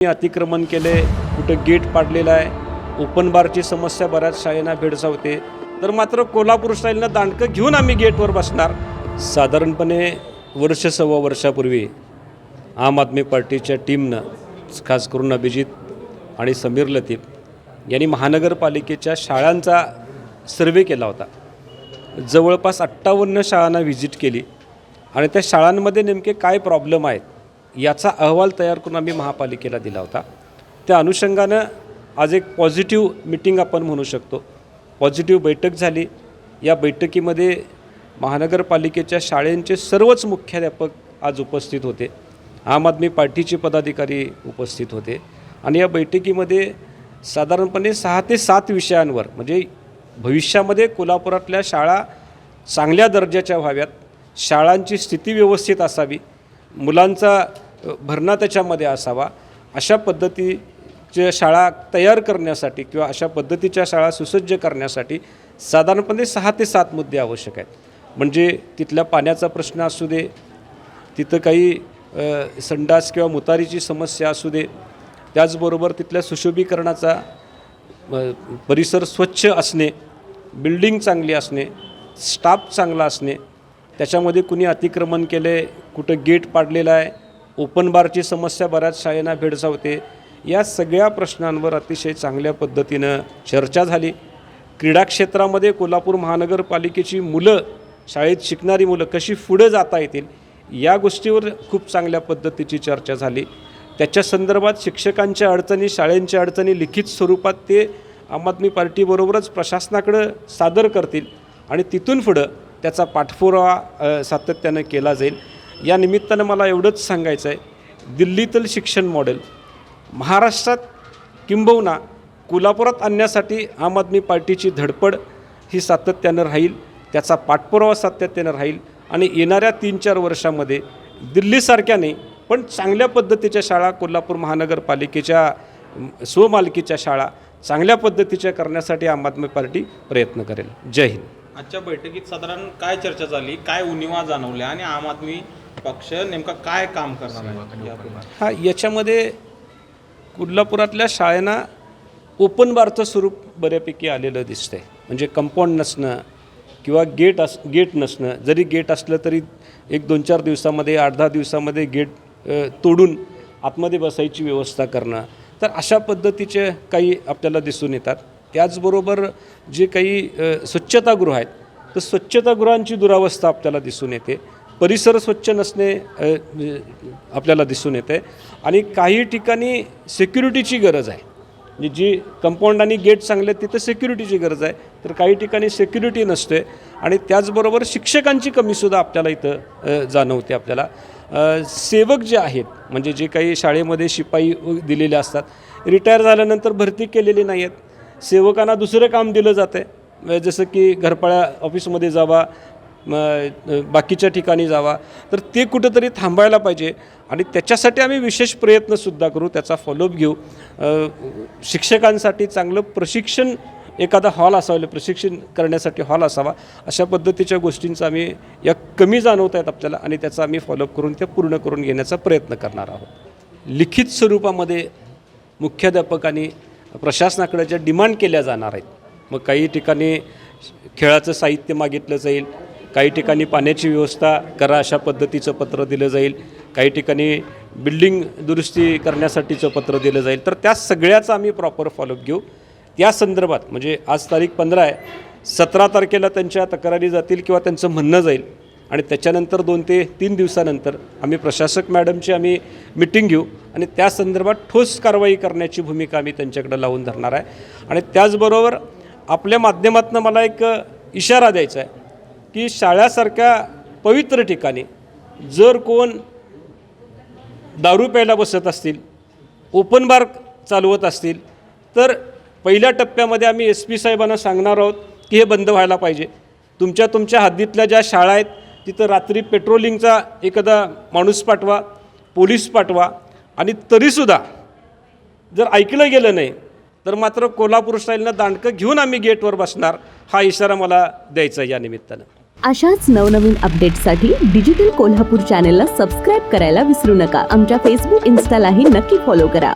अतिक्रमण केले कुठं गेट पाडलेलं आहे ओपन बारची समस्या बऱ्याच शाळेंना भेडसावते. तर मात्र कोल्हापूर स्टाईलनं दांडकं घेऊन आम्ही गेटवर बसणार. साधारणपणे वर्ष सव्वा वर्षापूर्वी आम आदमी पार्टीच्या टीमनं खास करून अभिजित आणि समीर लतीफ यांनी महानगरपालिकेच्या शाळांचा सर्वे केला होता. जवळपास अठ्ठावन्न शाळांना व्हिजिट केली आणि त्या शाळांमध्ये नेमके काय प्रॉब्लेम आहेत याचा अहवाल तयार करून आम्ही महापालिकेला दिला होता. त्या अनुषंगानं आज एक पॉझिटिव्ह मिटिंग आपण म्हणू शकतो. पॉझिटिव्ह बैठक झाली. या बैठकीमध्ये महानगरपालिकेच्या शाळेंचे सर्वच मुख्याध्यापक आज उपस्थित होते. आम आदमी पार्टीचे पदाधिकारी उपस्थित होते. आणि या बैठकीमध्ये साधारणपणे सहा ते सात विषयांवर म्हणजे भविष्यामध्ये कोल्हापुरातल्या शाळा चांगल्या दर्जाच्या व्हाव्यात शाळांची स्थिती व्यवस्थित असावी मुलांचा भरणा त्याच्यामध्ये असावा. अशा पद्धतीच्या शाळा तयार करण्यासाठी किंवा अशा पद्धतीच्या शाळा सुसज्ज करण्यासाठी साधारणपणे सहा ते सात मुद्दे आवश्यक आहेत. म्हणजे तिथल्या पाण्याचा प्रश्न असू दे तिथं काही संडास किंवा मुतारीची समस्या असू दे त्याचबरोबर तिथल्या सुशोभीकरणाचा परिसर स्वच्छ असणे बिल्डिंग चांगली असणे स्टाफ चांगला असणे त्याच्यामध्ये कुणी अतिक्रमण केले कुठं गेट पाडलेलं आहे ओपन बारची समस्या बऱ्याच शाळेंना भेडसावते या सगळ्या प्रश्नांवर अतिशय चांगल्या पद्धतीनं चर्चा झाली. क्रीडा क्षेत्रामध्ये कोल्हापूर महानगरपालिकेची मुलं शाळेत शिकणारी मुलं कशी पुढं जाता येतील या गोष्टीवर खूप चांगल्या पद्धतीची चर्चा झाली. त्याच्या संदर्भात शिक्षकांच्या अडचणी शाळेंच्या अडचणी लिखित स्वरूपात ते आम आदमी पार्टीबरोबरच प्रशासनाकडं सादर करतील आणि तिथून पुढं त्याचा पाठपुरावा सातत्यानं केला जाईल. या निमित्तानं मला एवढंच सांगायचं आहे दिल्लीतील शिक्षण मॉडेल महाराष्ट्रात किंबहुना कोल्हापुरात आणण्यासाठी आम आदमी पार्टीची धडपड ही सातत्यानं राहील त्याचा पाठपुरावा सातत्यानं राहील आणि येणाऱ्या तीन चार वर्षामध्ये दिल्लीसारख्या नाही पण चांगल्या पद्धतीच्या शाळा कोल्हापूर महानगरपालिकेच्या स्वमालकीच्या शाळा चांगल्या पद्धतीच्या करण्यासाठी आम आदमी पार्टी प्रयत्न करेल. जय हिंद. आजच्या बैठकीत साधारण काय चर्चा झाली काय उणिवा जाणवल्या आणि आम आदमी पक्ष नेमका काय काम करणार आहे? हा याच्यामध्ये कोल्हापुरातल्या शाळेना ओपन बारचं स्वरूप बऱ्यापैकी आलेलं दिसतंय. म्हणजे कंपाऊंड नसणं किंवा गेट अस गेट नसणं. जरी गेट असलं तरी एक दोन चार दिवसामध्ये आठ दहा दिवसामध्ये गेट अ, तोडून आतमध्ये बसायची व्यवस्था करणं. तर अशा पद्धतीचे काही आपल्याला दिसून येतात. त्याचबरोबर जे काही स्वच्छतागृह आहेत तर स्वच्छतागृहांची दुरावस्था आपल्याला दिसून येते. परिसर स्वच्छ नसणे आपल्याला दिसून येते. आणि काही ठिकाणी सिक्युरिटीची गरज आहे. म्हणजे जी कंपाऊंड आणि गेट चांगले आहेत तिथं सिक्युरिटीची गरज आहे. तर काही ठिकाणी सिक्युरिटी नसते. आणि त्याचबरोबर शिक्षकांची कमीसुद्धा आपल्याला इथं जाणवते आपल्याला. सेवक जे आहेत म्हणजे जे काही शाळेमध्ये शिपाई दिलेले असतात रिटायर झाल्यानंतर भरती केलेली नाही आहेत सेवकांना दुसरं काम दिलं जातं आहे म्हणजे जसं की घरपाळ्या ऑफिसमध्ये जावा बाकीच्या ठिकाणी जावा तर ते कुठंतरी थांबायला पाहिजे. आणि त्याच्यासाठी आम्ही विशेष प्रयत्नसुद्धा करू त्याचा फॉलोअप घेऊ. शिक्षकांसाठी चांगलं प्रशिक्षण एखादा हॉल असावा प्रशिक्षण करण्यासाठी हॉल असावा अशा पद्धतीच्या गोष्टींचा आम्ही या कमी जाणवत आहेत आपल्याला आणि त्याचा आम्ही फॉलोअप करून त्या पूर्ण करून घेण्याचा प्रयत्न करणार आहोत. लिखित स्वरूपामध्ये मुख्याध्यापकांनी प्रशासनाकडे ज्या डिमांड केल्या जाणार आहेत मग काही ठिकाणी खेळाचं साहित्य मागितलं जाईल काही ठिकाणी पाण्याची व्यवस्था करा अशा पद्धतीचं पत्र दिलं जाईल काही ठिकाणी बिल्डिंग दुरुस्ती करण्यासाठीचं पत्र दिलं जाईल. तर त्या सगळ्याचा आम्ही प्रॉपर फॉलोअप घेऊ. त्या संदर्भात म्हणजे आज तारीख पंधरा आहे सतरा तारखेला त्यांच्या तक्रारी जातील किंवा त्यांचं म्हणणं जाईल आणि त्याच्यानंतर दोन ते तीन दिवसानंतर आम्ही प्रशासक मॅडमची आम्ही मिटिंग घेऊ आणि त्या संदर्भात ठोस कारवाई करण्याची भूमिका आम्ही त्यांच्याकडे लावून धरणार आहे. आणि त्याचबरोबर आपल्या माध्यमातून मला एक इशारा द्यायचा आहे की शाळासारख्या पवित्र ठिकाणी जर कोण दारू प्यायला बसत असतील ओपन बार चालवत असतील तर पहिल्या टप्प्यामध्ये आम्ही एस पी साहेबांना सांगणार आहोत की हे बंद व्हायला पाहिजे. तुमच्या तुमच्या हद्दीतल्या ज्या शाळा आहेत तिथं रात्री पेट्रोलिंगचा एखादा माणूस पाठवा पोलीस पाठवा आणि तरीसुद्धा जर ऐकलं गेलं नाही तर मात्र कोल्हापूर स्टाईलनं दांडकं घेऊन आम्ही गेटवर बसणार हा इशारा मला द्यायचा या निमित्तानं. अशाच नवनवीन अपडेट्ससाठी डिजिटल कोल्हापूर चॅनेलला सबस्क्राईब करायला विसरू नका. आमच्या फेसबुक इन्स्टालाही नक्की फॉलो करा.